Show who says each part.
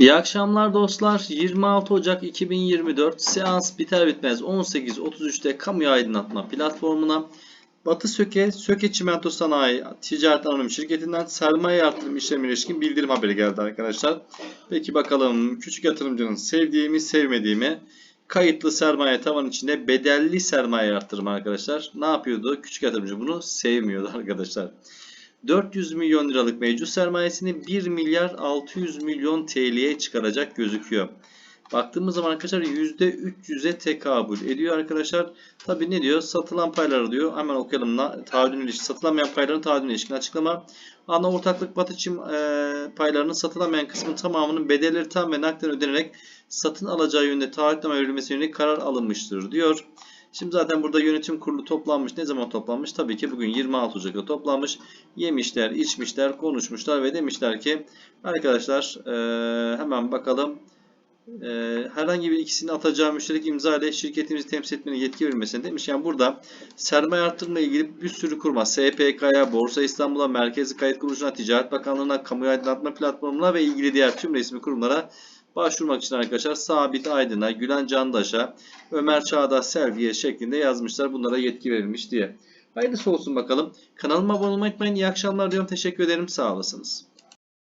Speaker 1: İyi akşamlar dostlar. 26 Ocak 2024 seans biter bitmez 18.33'te kamu aydınlatma platformuna Batı Söke, Söke Çimento Sanayi Ticaret Anonim Şirketi'nden sermaye artırım işlemine ilişkin bildirim haberi geldi arkadaşlar. Peki bakalım küçük yatırımcının sevdiği mi sevmediği mi? Kayıtlı sermaye tavan içinde bedelli sermaye arttırma arkadaşlar. Ne yapıyordu? Küçük yatırımcı bunu sevmiyordu arkadaşlar. 400 milyon liralık mevcut sermayesini 1 milyar 600 milyon TL'ye çıkaracak gözüküyor. Baktığımız zaman arkadaşlar %300'e tekabül ediyor arkadaşlar. Tabi ne diyor? Satılan payları diyor. Hemen okuyalım. Taahhüdün ilişkin. Satılamayan payların taahhüdün ilişkin açıklama. Ana ortaklık batı çim e, paylarının satılamayan kısmın tamamının bedelleri tam ve nakden ödenerek satın alacağı yönde taahhütleme verilmesi yönelik karar alınmıştır diyor. Şimdi zaten burada yönetim kurulu toplanmış. Ne zaman toplanmış? Tabii ki bugün 26 Ocak'ta toplanmış. Yemişler, içmişler, konuşmuşlar ve demişler ki arkadaşlar eee, hemen bakalım eee, herhangi bir ikisini atacağı müşterek imza ile şirketimizi temsil etmenin yetki verilmesine demiş. Yani burada sermaye artırımla ilgili bir sürü kuruma SPK'ya, Borsa İstanbul'a, Merkezi Kayıt Kuruluşu'na, Ticaret Bakanlığı'na, Kamu Aydınlatma Platformu'na ve ilgili diğer tüm resmi kurumlara başvurmak için arkadaşlar Sabit Aydın'a, Gülen Candaş'a, Ömer Çağdaş Selviye şeklinde yazmışlar. Bunlara yetki verilmiş diye. Hayırlısı olsun bakalım. Kanalıma abone olmayı unutmayın. İyi akşamlar diyorum. Teşekkür ederim. Sağ olasınız.